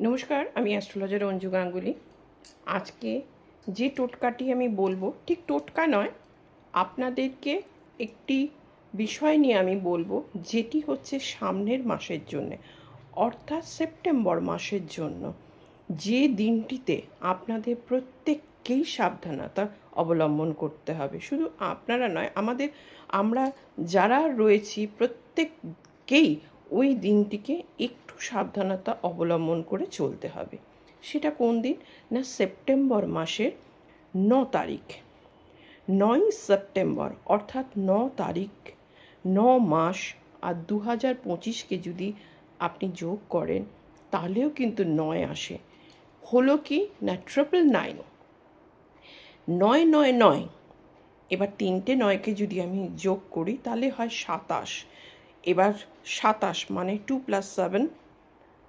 নমস্কার, আমি অ্যাস্ট্রোলজার অঞ্জু গাঙ্গুলি। আজকে যে টোটকাটি আমি বলব, ঠিক টোটকা নয়, আপনাদেরকে একটি বিষয় নিয়ে আমি বলব, যেটি হচ্ছে সামনের মাসের জন্য, অর্থাৎ সেপ্টেম্বর মাসের জন্য। যে দিনটিতে আপনাদের প্রত্যেককেই সাবধানতা অবলম্বন করতে হবে। শুধু আপনারা নয়, আমাদের, আমরা যারা রয়েছি, প্রত্যেককেই ওই দিনটিকে একটু সাবধানতা অবলম্বন করে চলতে হবে। সেটা কোন দিন? না, সেপ্টেম্বর মাসের ন তারিখ। নয় সেপ্টেম্বর, অর্থাৎ ন তারিখ, ন মাস, আর দু হাজার পঁচিশকে যদি আপনি যোগ করেন, তাহলেও কিন্তু নয় আসে। হলো কি? না ট্রিপল নাইন নয় নয় নয়। এবার তিনটে নয়কে যদি আমি যোগ করি, তাহলে হয় সাতাশ। এবার সাতাশ মানে টু প্লাস সেভেন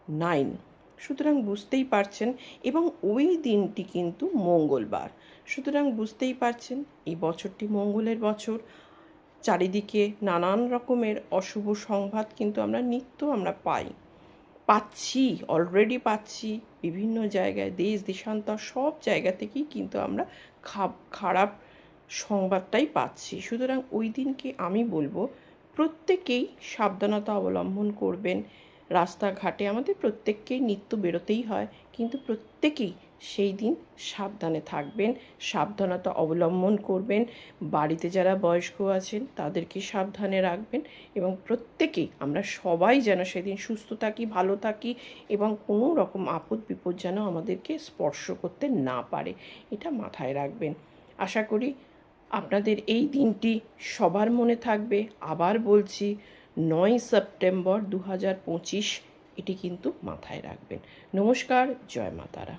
নাইন। সুতরাং বুঝতেই পারছেন, এবং ওই দিনটি কিন্তু মঙ্গলবার। সুতরাং বুঝতেই পারছেন, এই বছরটি মঙ্গলের বছর। চারিদিকে নানান রকমের অশুভ সংবাদ কিন্তু আমরা নিত্য আমরা পাই। পাচ্ছি অলরেডি পাচ্ছি, বিভিন্ন জায়গায়, দেশ দেশান্তর সব জায়গা থেকেই কিন্তু আমরা খারাপ সংবাদটাই পাচ্ছি। সুতরাং ওই দিনকে আমি বলব, প্রত্যেকেই সাবধানতা অবলম্বন করবেন রাস্তাঘাটে আমাদের প্রত্যেককেই নিত্য বেরোতেই হয়, কিন্তু প্রত্যেকেই সেই দিন সাবধানে থাকবেন, সাবধানতা অবলম্বন করবেন, বাড়িতে যারা বয়স্ক আছেন তাদেরকে সাবধানে রাখবেন এবং প্রত্যেকেই আমরা সবাই যেন সেদিন সুস্থ থাকি, ভালো থাকি এবং কোনো রকম আপদ বিপদ যেন আমাদেরকে স্পর্শ করতে না পারে, এটা মাথায় রাখবেন। আশা করি আপনাদের এই দিনটি সবার মনে থাকবে, আবার বলছি নয় সেপ্টেম্বর দু হাজার পঁচিশ এটি কিন্তু মাথায় রাখবেন। নমস্কার জয় মাতারা